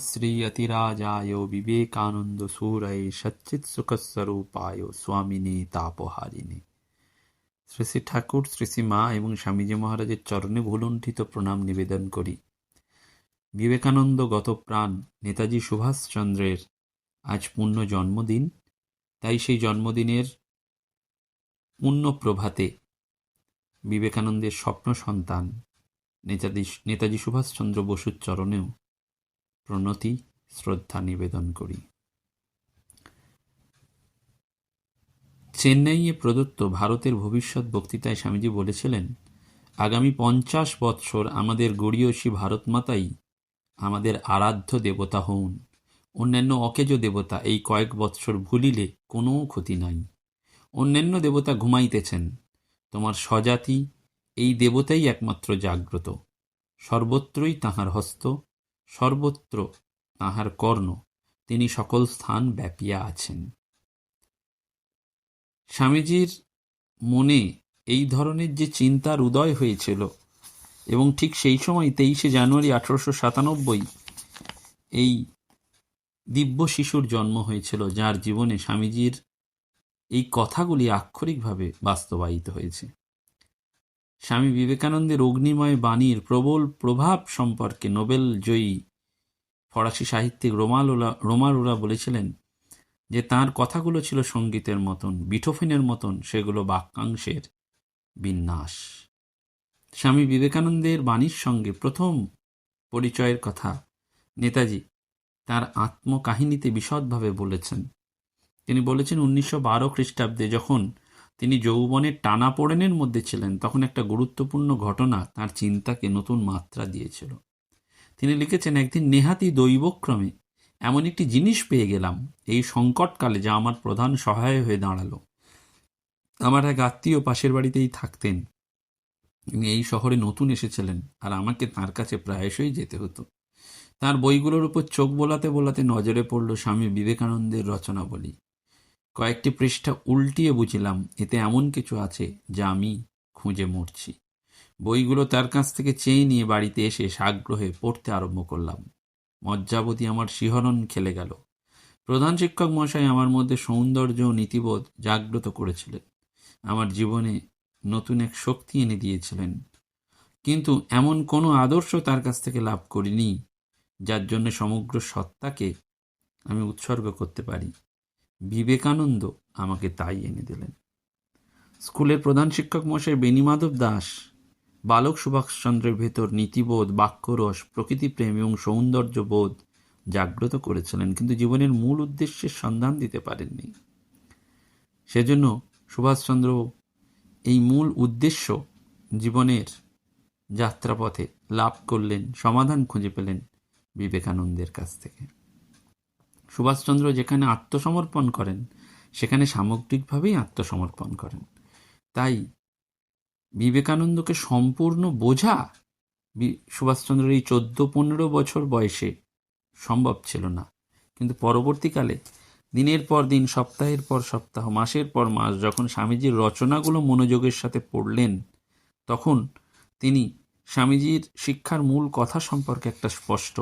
श्री अतिराजाय विवेकानंद सूरय सच्चित सुख स्वरूपाय स्वामिने तापहारिणे শ্রী শ্রী ঠাকুর, শ্রী শ্রী মা এবং স্বামীজি মহারাজের চরণে ভুলুণ্ঠিত প্রণাম নিবেদন করি। বিবেকানন্দ গত প্রাণ নেতাজি সুভাষচন্দ্রের আজ পূর্ণ জন্মদিন। তাই সেই জন্মদিনের পূর্ণ প্রভাতে বিবেকানন্দের স্বপ্ন সন্তান নেতাজি নেতাজি সুভাষচন্দ্র বসুর চরণেও প্রণতি, শ্রদ্ধা নিবেদন করি। চেন্নাইয়ে প্রদত্ত ভারতের ভবিষ্যৎ বক্তৃতায় স্বামীজি বলেছিলেন, আগামী পঞ্চাশ বৎসর আমাদের গড়িয়সী ভারতমাতাই আমাদের আরাধ্য দেবতা হউন। অন্যান্য অকেজ দেবতা এই কয়েক বৎসর ভুলিলে কোনো ক্ষতি নাই। অন্যান্য দেবতা ঘুমাইতেছেন। তোমার স্বজাতি এই দেবতাই একমাত্র জাগ্রত। সর্বত্রই তাহার হস্ত, সর্বত্র তাহার কর্ণ। তিনি সকল স্থান ব্যাপিয়া আছেন। স্বামীজির মনে এই ধরনের যে চিন্তার উদয় হয়েছিল এবং ঠিক সেই সময় তেইশে জানুয়ারি আঠারোশো সাতানব্বই এই দিব্য শিশুর জন্ম হয়েছিল, যার জীবনে স্বামীজির এই কথাগুলি আক্ষরিকভাবে বাস্তবায়িত হয়েছে। স্বামী বিবেকানন্দের অগ্নিময় বাণীর প্রবল প্রভাব সম্পর্কে নোবেল জয়ী ফরাসি সাহিত্যিক রোমালোলা রোমারুরা বলেছিলেন যে তার কথাগুলো ছিল সঙ্গীতের মতন, বিঠোফেনের মতন, সেগুলো বাক্যাংশের বিন্যাস। স্বামী বিবেকানন্দের বাণীর সঙ্গে প্রথম পরিচয়ের কথা নেতাজি তার আত্মকাহিনীতে বিশদভাবে বলেছেন। তিনি বলেছেন, উনিশশো বারো খ্রিস্টাব্দে যখন তিনি যৌবনের টানা টানাপোড়েনের মধ্যে ছিলেন, তখন একটা গুরুত্বপূর্ণ ঘটনা তার চিন্তাকে নতুন মাত্রা দিয়েছিল। তিনি লিখেছেন, একদিন নেহাতি দৈবক্রমে এমন একটি জিনিস পেয়ে গেলাম, এই সংকটকালে যা আমার প্রধান সহায় হয়ে দাঁড়াল। আমার এক আত্মীয় পাশের বাড়িতেই থাকতেন। তিনি এই শহরে নতুন এসেছিলেন আর আমাকে তার কাছে প্রায়শই যেতে হতো। তার বইগুলোর উপর চোখ বোলাতে বোলাতে নজরে পড়ল স্বামী বিবেকানন্দের রচনাবলী। কয়েকটি পৃষ্ঠা উল্টিয়ে বুঝিলাম, এতে এমন কিছু আছে যা আমি খুঁজে মরছি। বইগুলো তার কাছ থেকে চেয়ে নিয়ে বাড়িতে এসে সাগ্রহে পড়তে আরম্ভ করলাম। মজ্জাবতী আমার শিহরণ খেলে গেল। প্রধান শিক্ষক মশাই আমার মধ্যে সৌন্দর্য ও নীতিবোধ জাগ্রত করেছিলেন। আমার জীবনে নতুন এক শক্তি এনে দিয়েছিলেন। কিন্তু এমন কোনো আদর্শ তার কাছ থেকে লাভ করিনি, যার জন্য সমগ্র সত্তাকে আমি উৎসর্গ করতে পারি। বিবেকানন্দ আমাকে তাই এনে দিলেন। স্কুলের প্রধান শিক্ষক মশাই বেণীমাধব দাস বালক সুভাষচন্দ্রের ভেতর নীতিবোধ, বাক্যরস, প্রকৃতিপ্রেম এবং সৌন্দর্যবোধ জাগ্রত করেছিলেন, কিন্তু জীবনের মূল উদ্দেশ্যের সন্ধান দিতে পারেননি। সেজন্য সুভাষচন্দ্র এই মূল উদ্দেশ্য জীবনের যাত্রাপথে লাভ করলেন, সমাধান খুঁজে পেলেন বিবেকানন্দের কাছ থেকে। সুভাষচন্দ্র যেখানে আত্মসমর্পণ করেন, সেখানে সামগ্রিকভাবেই আত্মসমর্পণ করেন। তাই বিবেকানন্দকে সম্পূর্ণ বোঝা সুভাষচন্দ্রের এই চোদ্দ পনেরো বছর বয়সে সম্ভব ছিল না। কিন্তু পরবর্তীকালে দিনের পর দিন, সপ্তাহের পর সপ্তাহ, মাসের পর মাস যখন স্বামীজির রচনাগুলো মনোযোগের সাথে পড়লেন, তখন তিনি স্বামীজির শিক্ষার মূল কথা সম্পর্কে একটা স্পষ্ট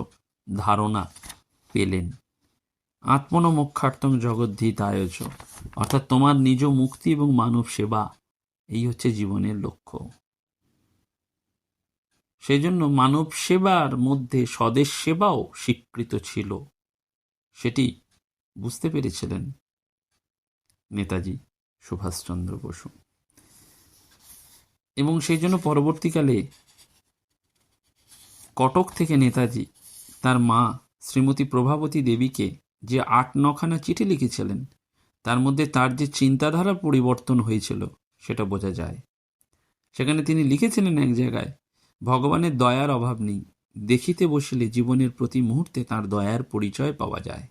ধারণা পেলেন। আত্মন মোক্ষার্থম জগদ্ধিত আয়োজ অর্থাৎ তোমার নিজ মুক্তি এবং মানব সেবা এই হচ্ছে জীবনের লক্ষ্য। সেই জন্য মানব সেবার মধ্যে স্বদেশ সেবাও স্বীকৃত ছিল। সেটি বুঝতে পেরেছিলেন নেতাজি সুভাষচন্দ্র বসু। এবং সেই জন্য পরবর্তীকালে কটক থেকে নেতাজি তার মা শ্রীমতী প্রভাবতী দেবীকে যে আট নখানা চিঠি লিখেছিলেন, তার মধ্যে তার যে চিন্তাধারা পরিবর্তন হয়েছিল সেটা বোঝা যায়। সেখানে তিনি লিখেছিলেন এক জায়গায়, ভগবানের দয়ার অভাব নেই। দেখিতে বসিলে জীবনের প্রতি মুহূর্তে তার দয়ার পরিচয় পাওয়া যায়।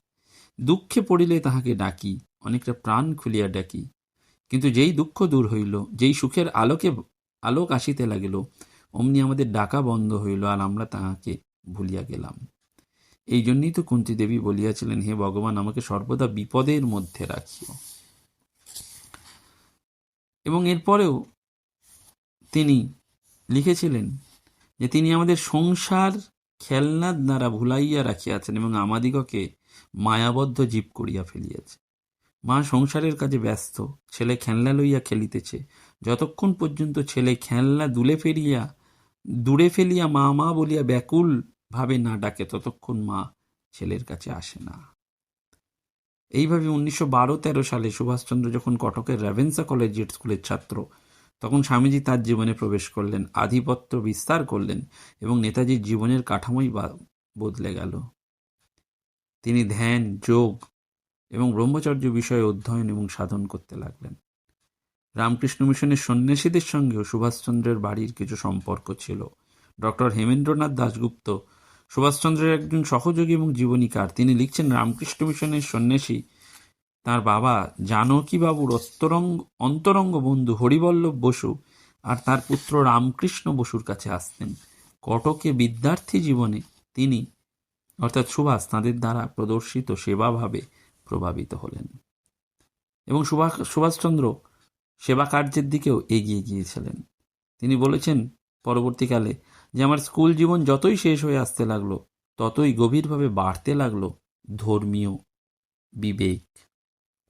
দুঃখে পড়িলে তাহাকে ডাকি, অনেকটা প্রাণ খুলিয়া ডাকি। কিন্তু যেই দুঃখ দূর হইল, যেই সুখের আলোকে, আলোক আসিতে লাগিল, অমনি আমাদের ডাকা বন্ধ হইল আর আমরা তাহাকে ভুলিয়া গেলাম। এই জন্যই তো কুন্তী দেবী বলিয়াছিলেন, হে ভগবান, আমাকে সর্বদা বিপদের মধ্যে রাখিও। এবং এরপরেও তিনি লিখেছিলেন যে তিনি আমাদের সংসার খেলনার দ্বারা ভুলাইয়া রাখিয়াছেন এবং আমাদিগকে মায়াবদ্ধ জীব করিয়া ফেলিয়াছে। মা সংসারের কাজে ব্যস্ত, ছেলে খেলনা লইয়া খেলিতেছে। যতক্ষণ পর্যন্ত ছেলে খেলনা দুলে ফেলিয়া, দূরে ফেলিয়া মা মা বলিয়া ব্যাকুল ভাবে না ডাকে, ততক্ষণ মা ছেলের কাছে আসে না। এইভাবে উনিশশো বারো তেরো সালে সুভাষচন্দ্র যখন কটকের রেভেন্সা কলেজিয়েট স্কুলের ছাত্র, তখন স্বামীজি তার জীবনে প্রবেশ করলেন, আধিপত্য বিস্তার করলেন এবং নেতাজির জীবনের কাঠামোই বদলে গেল। তিনি ধ্যান, যোগ এবং ব্রহ্মচর্য বিষয়ে অধ্যয়ন এবং সাধন করতে লাগলেন। রামকৃষ্ণ মিশনের সন্ন্যাসীদের সঙ্গেও সুভাষচন্দ্রের বাড়ির কিছু সম্পর্ক ছিল। ডক্টর হেমেন্দ্রনাথ দাশগুপ্ত সুভাষচন্দ্রের একজন সহযোগী এবং জীবনীকার। তিনি লিখছেন, রামকৃষ্ণ মিশনের সন্ন্যাসী। তার বাবা জানকীবাবুর অন্তরঙ্গ অন্তরঙ্গ বন্ধু হরিবল্লভ বসু আর তার পুত্র রামকৃষ্ণ বসুর কাছে আসতেন। কটকে বিদ্যার্থী জীবনে তিনি, অর্থাৎ সুভাষ, তাঁদের দ্বারা প্রদর্শিত সেবাভাবে প্রভাবিত হলেন। এবং সুভাষ সুভাষচন্দ্র সেবা কার্যের দিকেও এগিয়ে গিয়েছিলেন। তিনি বলেছেন, পরবর্তীকালে যে আমার স্কুল জীবন যতই শেষ হয়ে আসতে লাগল, ততই গভীরভাবে বাড়তে লাগল ধর্মীয় বিবেক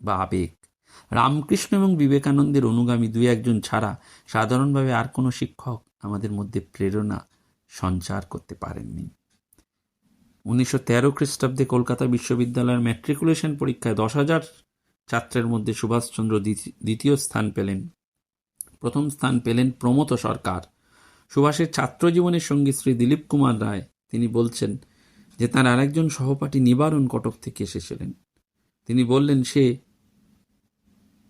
বা আবেগ। রামকৃষ্ণ এবং বিবেকানন্দের অনুগামী দুই একজন ছাড়া সাধারণভাবে আর কোনো শিক্ষক আমাদের মধ্যে প্রেরণা সঞ্চার করতে পারেননি। উনিশশো তেরো খ্রিস্টাব্দে কলকাতা বিশ্ববিদ্যালয়ের ম্যাট্রিকুলেশন পরীক্ষায় দশ হাজার ছাত্রের মধ্যে সুভাষচন্দ্র দ্বিতীয় স্থান পেলেন। প্রথম স্থান পেলেন প্রমথ সরকার। সুভাষের ছাত্র জীবনের সঙ্গী শ্রী দিলীপ কুমার রায়, তিনি বলছেন যে তার আরেকজন সহপাঠী নিবারণ কটক থেকে এসেছিলেন। তিনি বললেন, সে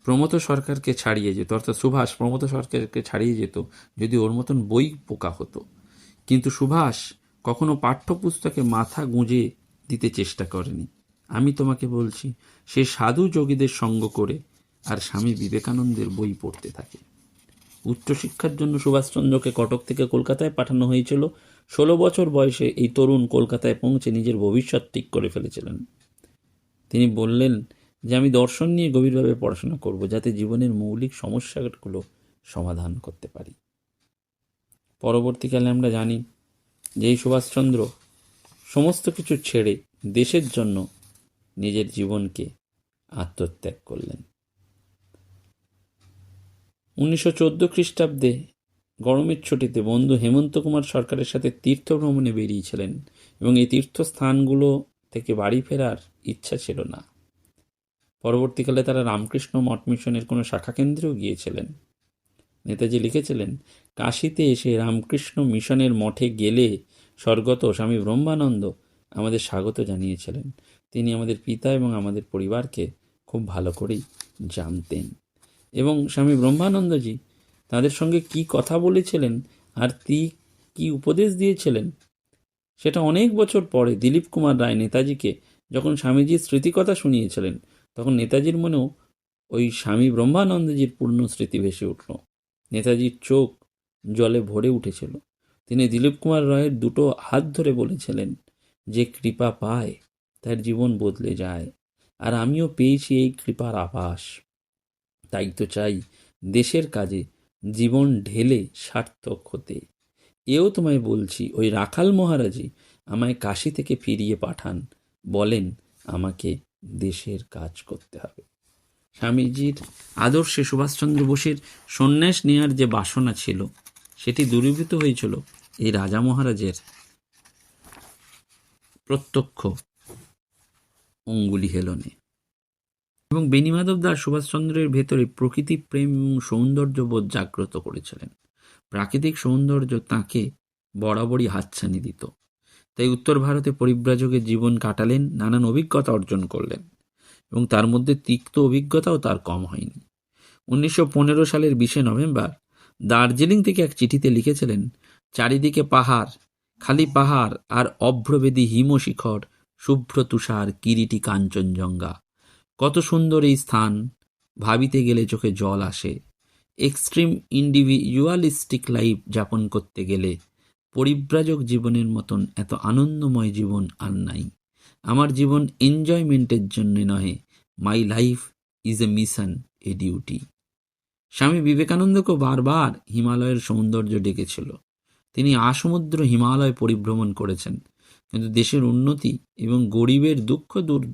প্রমত সরকারকে ছাড়িয়ে যেত। অর্থাৎ সুভাষ প্রমথ সরকারকে ছাড়িয়ে যেত যদি ওর মতন বই পোকা হতো। কিন্তু সুভাষ কখনো পাঠ্যপুস্তকে মাথা গুঁজে দিতে চেষ্টা করেনি। আমি তোমাকে বলছি, সে সাধু যোগীদের সঙ্গ করে আর স্বামী বিবেকানন্দের বই পড়তে থাকে। উচ্চশিক্ষার জন্য সুভাষচন্দ্রকে কটক থেকে কলকাতায় পাঠানো হয়েছিল। ষোলো বছর বয়সে এই তরুণ কলকাতায় পৌঁছে নিজের ভবিষ্যৎ ঠিক করে ফেলেছিলেন। তিনি বললেন যে, আমি দর্শন নিয়ে গভীরভাবে পড়াশোনা করব যাতে জীবনের মৌলিক সমস্যাগুলো সমাধান করতে পারি। পরবর্তীকালে আমরা জানি যে, এই সুভাষচন্দ্র সমস্ত কিছু ছেড়ে দেশের জন্য নিজের জীবনকে আত্মত্যাগ করলেন। উনিশশো চোদ্দ খ্রিস্টাব্দে গরমের ছুটিতে বন্ধু হেমন্ত কুমার সরকারের সাথে তীর্থ ভ্রমণে বেরিয়েছিলেন এবং এই তীর্থস্থানগুলো থেকে বাড়ি ফেরার ইচ্ছা ছিল না। পরবর্তীকালে তারা রামকৃষ্ণ মঠ মিশনের কোনো শাখা কেন্দ্রেও গিয়েছিলেন। নেতাজি লিখেছিলেন, কাশিতে এসে রামকৃষ্ণ মিশনের মঠে গেলে স্বর্গত স্বামী ব্রহ্মানন্দ আমাদের স্বাগত জানিয়েছিলেন। তিনি আমাদের পিতা এবং আমাদের পরিবারকে খুব ভালো করেই জানতেন। এবং স্বামী ব্রহ্মানন্দজি তাদের সঙ্গে কি কথা বলেছিলেন আর তি কি উপদেশ দিয়েছিলেন? সেটা অনেক বছর পরে দিলীপ কুমার রায় নেতাজিকে যখন স্বামীজির স্মৃতিকথা শুনিয়েছিলেন, তখন নেতাজির মনেও ওই স্বামী ব্রহ্মানন্দজির পূর্ণ স্মৃতি ভেসে উঠল। নেতাজির চোখ জলে ভরে উঠেছিল। তিনি দিলীপ কুমার রায়ের দুটো হাত ধরে বলেছিলেন, যে কৃপা পায়, তার জীবন বদলে যায়। আর আমিও পেয়েছি এই কৃপার আভাস। তাই তো চাই দেশের কাজে জীবন ঢেলে সার্থক হতে। এও তোমায় বলছি, ওই রাখাল মহারাজই আমায় কাশি থেকে ফিরিয়ে পাঠান। বলেন আমাকে দেশের কাজ করতে হবে। স্বামীজির আদর্শে সুভাষচন্দ্র বোসের সন্ন্যাস নেওয়ার যে বাসনা ছিল, সেটি দূরীভূত হয়েছিল এই রাজা মহারাজের প্রত্যক্ষ অঙ্গুলি হেলনে। এবং বেণীমাধব দাস সুভাষচন্দ্রের ভেতরে প্রকৃতি, প্রেম এবং সৌন্দর্যবোধ জাগ্রত করেছিলেন। প্রাকৃতিক সৌন্দর্য তাকে বরাবরই হাতছানি দিত। তাই উত্তর ভারতে পরিব্রাজকের জীবন কাটালেন, নানান অভিজ্ঞতা অর্জন করলেন এবং তার মধ্যে তিক্ত অভিজ্ঞতাও তার কম হয়নি। উনিশশো পনেরো সালের বিশে নভেম্বর দার্জিলিং থেকে এক চিঠিতে লিখেছিলেন, চারিদিকে পাহাড়, খালি পাহাড় আর অভ্রবেদী হিমশিখর, শুভ্র তুষার, কিরিটি কাঞ্চনজঙ্ঘা কত সুন্দর এই স্থান। ভাবিতে গেলে চোখে জল আসে। এক্সট্রিম ইন্ডিভিজুয়ালিস্টিক লাইফ যাপন করতে গেলে পরিব্রাজক জীবনের মতন এত আনন্দময় জীবন আর নাই। আমার জীবন এনজয়মেন্টের জন্য নহে my life is a mission a duty Swami বিবেকানন্দকে বারবার হিমালয়ের সৌন্দর্য ডেকেছিল। তিনি আসমুদ্র হিমালয় পরিভ্রমণ করেছেন। কিন্তু দেশের উন্নতি এবং গরিবের দুঃখ দূর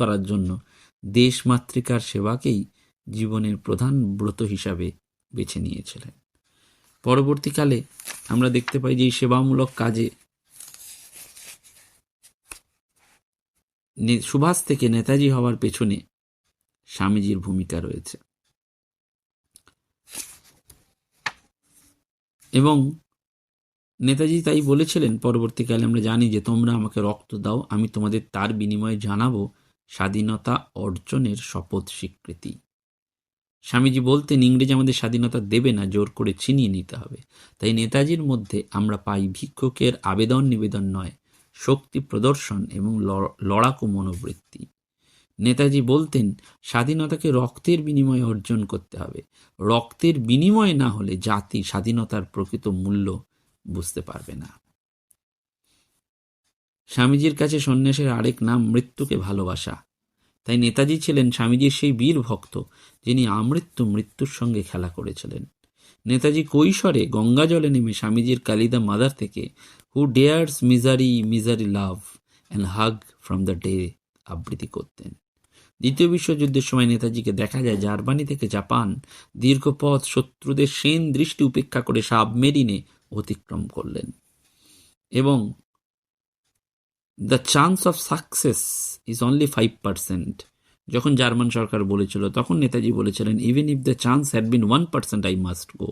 করার জন্য দেশমাতৃকার সেবাকেই জীবনের প্রধান ব্রত হিসাবে বেছে নিয়েছিলেন। পরবর্তীকালে আমরা দেখতে পাই যে এই সেবামূলক কাজে সুভাষ থেকে নেতাজি হওয়ার পেছনে স্বামীজির ভূমিকা রয়েছে। এবং নেতাজি তাই বলেছিলেন, পরবর্তীকালে আমরা জানি যে তোমরা আমাকে রক্ত দাও, আমি তোমাদের তার বিনিময়ে জানাব স্বাধীনতা অর্জনের শপথ স্বীকৃতি। স্বামীজি বলতেন, ইংরেজ আমাদের স্বাধীনতা দেবে না, জোর করে ছিনিয়ে নিতে হবে। তাই নেতাজির মধ্যে আমরা পাই ভিক্ষুকের আবেদন নিবেদন নয়, শক্তি প্রদর্শন এবং লড়াকু মনোবৃত্তি। নেতাজি বলতেন, স্বাধীনতাকে রক্তের বিনিময়ে অর্জন করতে হবে। রক্তের বিনিময়ে না হলে জাতি স্বাধীনতার প্রকৃত মূল্য বুঝতে পারবে না। স্বামীজির কাছে সন্ন্যাসের আরেক নাম মৃত্যুকে ভালোবাসা। তাই নেতাজি ছিলেন স্বামীজির সেই বীর ভক্ত, যিনি আমৃত্যু মৃত্যুর সঙ্গে খেলা করেছিলেন। নেতাজি কৈশোরে গঙ্গা জলে নেমে স্বামীজির কালিদা মাদার থেকে who dares misery misery love and hug from the day আবৃত্তি করতেন। দ্বিতীয় বিশ্বযুদ্ধের সময় নেতাজিকে দেখা যায় জার্মানি থেকে জাপান দীর্ঘ পথ শত্রুদের সেন দৃষ্টি উপেক্ষা করে সাবমেরিনে অতিক্রম করলেন। এবং the chance of success is only five percent যখন জার্মান সরকার বলেছিল, তখন নেতাজি বলেছিলেন even if the chance had been one percent I must go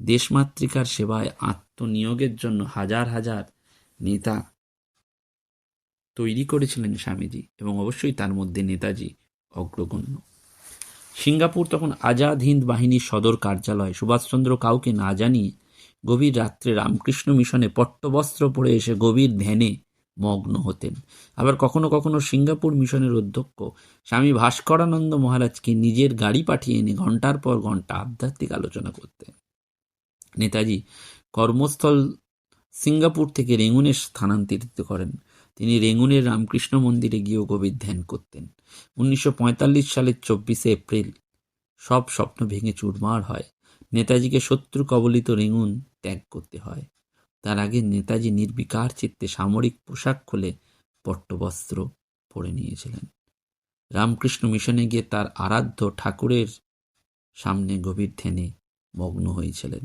দেশমাতৃকার সেবায় আত্মনিয়োগের জন্য হাজার হাজার নেতা তৈরি করেছিলেন স্বামীজি, এবং অবশ্যই তার মধ্যে নেতাজি অগ্রগণ্য। সিঙ্গাপুর তখন আজাদ হিন্দ বাহিনীর সদর কার্যালয়। সুভাষচন্দ্র কাউকে না জানিয়ে গভীর রাত্রে রামকৃষ্ণ মিশনে পট্টবস্ত্র পরে এসে গভীর ধ্যানে মগ্ন হতেন। আবার কখনো কখনো সিঙ্গাপুর মিশনের অধ্যক্ষ স্বামী ভাস্করানন্দ মহারাজকে নিজের গাড়ি পাঠিয়ে এনে ঘণ্টার পর ঘণ্টা আধ্যাত্মিক আলোচনা করতেন। নেতাজি কর্মস্থল সিঙ্গাপুর থেকে রেঙ্গুনে স্থানান্তরিত করেন। তিনি রেঙ্গুনের রামকৃষ্ণ মন্দিরে গিয়েও গভীর ধ্যান করতেন। উনিশশো পঁয়তাল্লিশ সালের চব্বিশে এপ্রিল সব স্বপ্ন ভেঙে চুরমার হয়। নেতাজিকে শত্রু কবলিত রেঙ্গুন ত্যাগ করতে হয়। তার আগে নেতাজি নির্বিকার চিত্তে সামরিক পোশাক খুলে পট্টবস্ত্র পরে নিয়েছিলেন। রামকৃষ্ণ মিশনে গিয়ে তার আরাধ্য ঠাকুরের সামনে গভীর ধ্যানে মগ্ন হয়েছিলেন।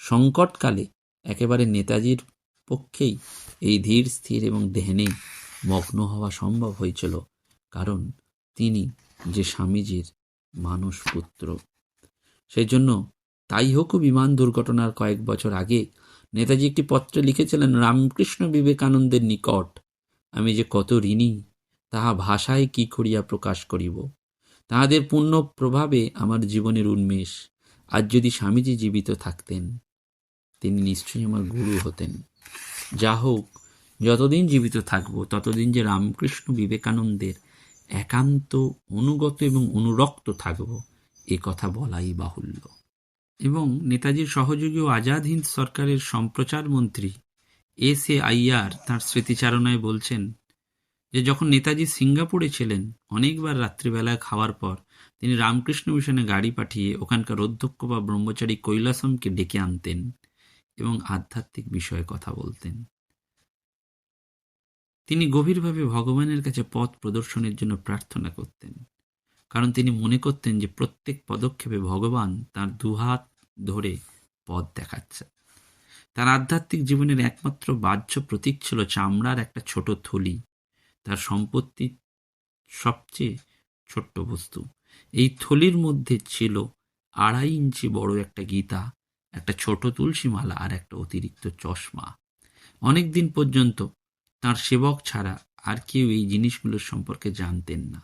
সংকটকালে একেবারে নেতাজির পক্ষেই এই ধীর, স্থির এবং ধ্যানে মগ্ন হওয়া সম্ভব হয়েছিল, কারণ তিনি যে স্বামীজির মানস পুত্র সেই জন্য তাই হোক, বিমান দুর্ঘটনার কয়েক বছর আগে নেতাজি একটি পত্রে লিখেছিলেন, রামকৃষ্ণ বিবেকানন্দের নিকট আমি যে কত ঋণী, তাহা ভাষায় কি করিয়া প্রকাশ করিব? তাহাদের পূর্ণ প্রভাবে আমার জীবনের উন্মেষ, আজ যদি স্বামীজি জীবিত থাকতেন, তিনি নিশ্চয়ই আমার গুরু হতেন। যা হোক, যতদিন জীবিত থাকব, ততদিন যে রামকৃষ্ণ বিবেকানন্দের একান্ত, অনুগত এবং অনুরক্ত থাকব, এ কথা বলাই বাহুল্য। এবং নেতাজির সহযোগী ও আজাদ হিন্দ সরকারের সম্প্রচার মন্ত্রী এস এ আইয়ার তাঁর স্মৃতিচারণায় বলছেন যে যখন নেতাজি সিঙ্গাপুরে ছিলেন, অনেকবার রাত্রিবেলায় খাওয়ার পর তিনি রামকৃষ্ণ মিশনে গাড়ি পাঠিয়ে ওখানকার অধ্যক্ষ বা ব্রহ্মচারী কৈলাসমকে ডেকে আনতেন এবং আধ্যাত্মিক বিষয়ে কথা বলতেন। তিনি গভীরভাবে ভগবানের কাছে পথ প্রদর্শনের জন্য প্রার্থনা করতেন, কারণ তিনি মনে করতেন যে প্রত্যেক পদক্ষেপে ভগবান তার দুহাত ধরে পথ দেখাচ্ছে। তার আধ্যাত্মিক জীবনের একমাত্র বাহ্য প্রতীক ছিল চামড়ার একটা ছোট থলি। তার সম্পত্তি সবচেয়ে ছোট্ট বস্তু। এই থলির মধ্যে ছিল আড়াই ইঞ্চি বড় একটা গীতা, একটা ছোট তুলসী মালা আর একটা অতিরিক্ত চশমা। অনেক দিন পর্যন্ত তার সেবক ছাড়া আর কেউ এই জিনিসগুলোর সম্পর্কে জানতেন না।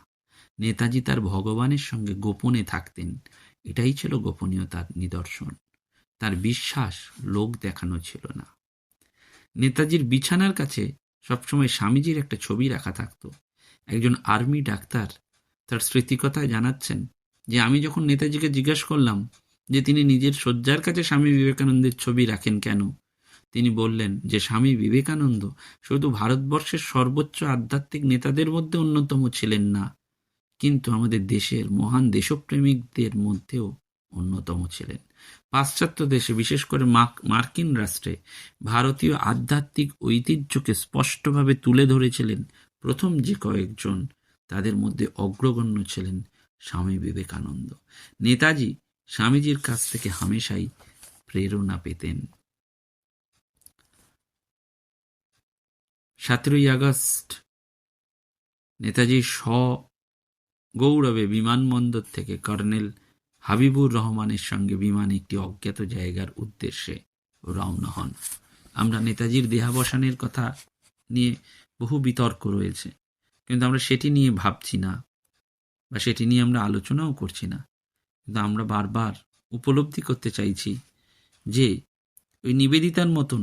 নেতাজি তার ভগবানের সঙ্গে গোপনে থাকতেন। এটাই ছিল গোপনীয়তার নিদর্শন। তার বিশ্বাস লোক দেখানো ছিল না। নেতাজির বিছানার কাছে সবসময় স্বামীজির একটা ছবি রাখা থাকতো। একজন আর্মি ডাক্তার তার স্মৃতিকথায় জানাচ্ছেন যে, আমি যখন নেতাজিকে জিজ্ঞেস করলাম যে, তিনি নিজের শয্যার কাছে স্বামী বিবেকানন্দের ছবি রাখেন কেন? তিনি বললেন যে, স্বামী বিবেকানন্দ শুধু ভারতবর্ষের সর্বোচ্চ আধ্যাত্মিক নেতাদের মধ্যে অন্যতম ছিলেন না। কিন্তু আমাদের দেশের মহান দেশপ্রেমিকদের মধ্যেও অন্যতম ছিলেন। পাশ্চাত্য দেশে, বিশেষ করে মার্কিন রাষ্ট্রে, ভারতীয় আধ্যাত্মিক ঐতিহ্যকে স্পষ্টভাবে তুলে ধরেছিলেন প্রথম যে কয়েকজন, তাদের মধ্যে অগ্রগণ্য ছিলেন স্বামী বিবেকানন্দ। নেতাজি স্বামীজির কাছ থেকে হামেশাই প্রেরণা পেতেন। সতেরোই আগস্ট, নেতাজি স গৌরবে বিমানবন্দর থেকে কর্নেল হাবিবুর রহমানের সঙ্গে বিমান একটি অজ্ঞাত জায়গার উদ্দেশ্যে রওনা হন। আমরা নেতাজির দেহাবসানের কথা নিয়ে বহু বিতর্ক রয়েছে, কিন্তু আমরা সেটি নিয়ে ভাবছি না বা সেটি নিয়ে আমরা আলোচনাও করছি না। কিন্তু আমরা বারবার উপলব্ধি করতে চাইছি যে ওই নিবেদিতার মতন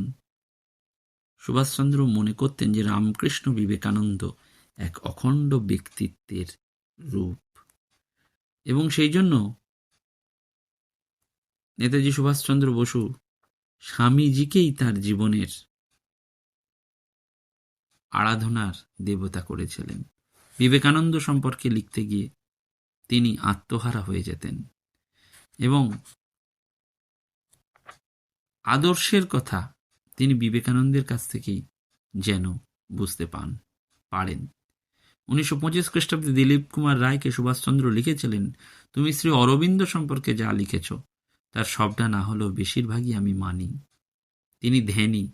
সুভাষচন্দ্র মনে করতেন যে রামকৃষ্ণ বিবেকানন্দ এক অখণ্ড ব্যক্তিত্বের রূপ। এবং সেই জন্য নেতাজি সুভাষচন্দ্র বসু স্বামীজিকেই তার জীবনের আরাধনার দেবতা করেছিলেন। বিবেকানন্দ সম্পর্কে লিখতে গিয়ে তিনি আত্মহারা হয়ে যেতেন। এবং আদর্শের কথা তিনি বিবেকানন্দের কাছ থেকেই যেন বুঝতে পান, পারেন। উনিশশো পঁচিশ খ্রিস্টাব্দে দিলীপ কুমার রায়কে সুভাষচন্দ্র লিখেছিলেন, তুমি শ্রী অরবিন্দ সম্পর্কে যা লিখেছ, তার সবটা না হলেও বেশিরভাগই আমি মানি। তিনি ধ্যানী।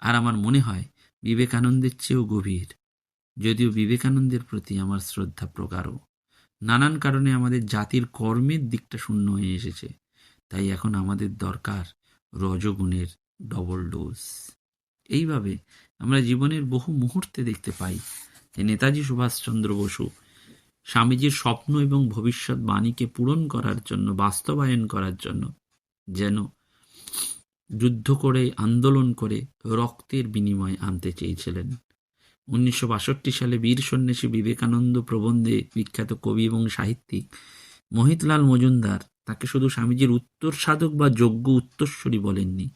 আর আমার মনে হয়, বিবেকানন্দের চেয়েও গভীর। যদিও বিবেকানন্দের প্রতি আমার শ্রদ্ধা প্রগাঢ়। নানান কারণে আমাদের জাতির কর্মের দিকটা শূন্য হয়ে এসেছে। তাই এখন আমাদের দরকার রজগুণের ডবল ডোজ এইভাবে আমরা জীবনের বহু মুহূর্তে দেখতে পাই। নেতাজি সুভাষচন্দ্র বসু স্বামীজির স্বপ্ন এবং ভবিষ্যৎ বাণীকে পূরণ করার জন্য, বাস্তবায়ন করার জন্য যেন যুদ্ধ করে, আন্দোলন করে রক্তের বিনিময় আনতে চেয়েছিলেন। উনিশশো বাষট্টি সালে বীর সন্ন্যাসী বিবেকানন্দ প্রবন্ধে বিখ্যাত কবি এবং সাহিত্যিক মোহিতলাল মজুমদার তাকে শুধু স্বামীজির উত্তর সাধক বা যোগ্য উত্তরস্বরী বলেননি,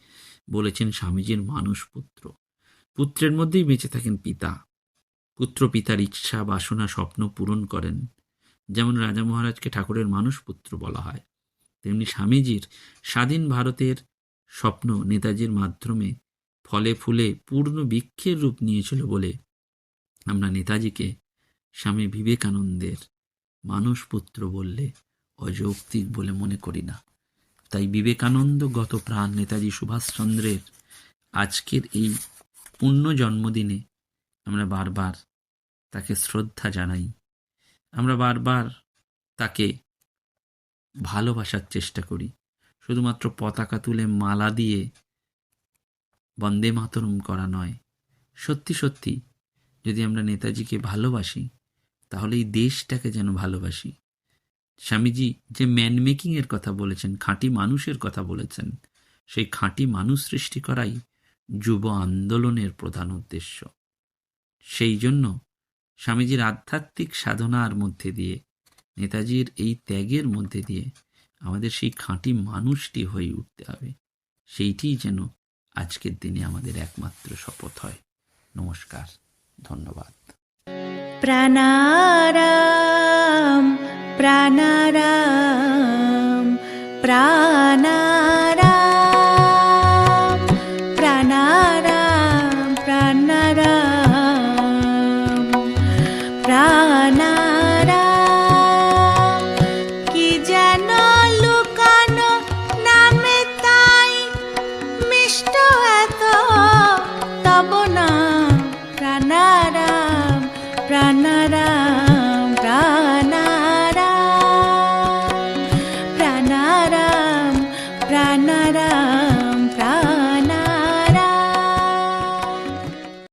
বলেছেন স্বামীজির মানুষ পুত্র পুত্রের মধ্যেই বেঁচে থাকেন পিতা। পুত্র পিতার ইচ্ছা, বাসনা, স্বপ্ন পূরণ করেন। যেমন রাজা মহারাজকে ঠাকুরের মানুষ পুত্র বলা হয়, তেমনি স্বামীজির স্বাধীন ভারতের স্বপ্ন নেতাজির মাধ্যমে ফলে ফুলে পূর্ণ বৃক্ষের রূপ নিয়েছিল বলে আমরা নেতাজিকে স্বামী বিবেকানন্দের মানুষ পুত্র বললে অযৌক্তিক বলে মনে করি না। তাই বিবেকানন্দ গত প্রাণ নেতাজি সুভাষচন্দ্রের আজকের এই পুণ্য জন্মদিনে আমরা বারবার তাকে শ্রদ্ধা জানাই। আমরা বারবার তাকে ভালোবাসার চেষ্টা করি। শুধুমাত্র পতাকা তুলে মালা দিয়ে বন্দে মাতরম করা নয়। সত্যি সত্যি, যদি আমরা নেতাজিকে ভালোবাসি, তাহলে এই দেশটাকে যেন ভালোবাসি। স্বামীজি যে ম্যান মেকিংয়ের কথা বলেছেন, খাঁটি মানুষের কথা বলেছেন, সেই খাঁটি মানুষ সৃষ্টি করাই যুব আন্দোলনের প্রধান উদ্দেশ্য। সেই জন্য স্বামীজির আধ্যাত্মিক সাধনার মধ্যে দিয়ে, নেতাজির এই ত্যাগের মধ্যে দিয়ে আমাদের সেই খাঁটি মানুষটি হয়ে উঠতে হবে। সেইটিই যেন আজকের দিনে আমাদের একমাত্র শপথ হয়। নমস্কার, ধন্যবাদ। প্রাণারাম প্রাণারাম প্রাণা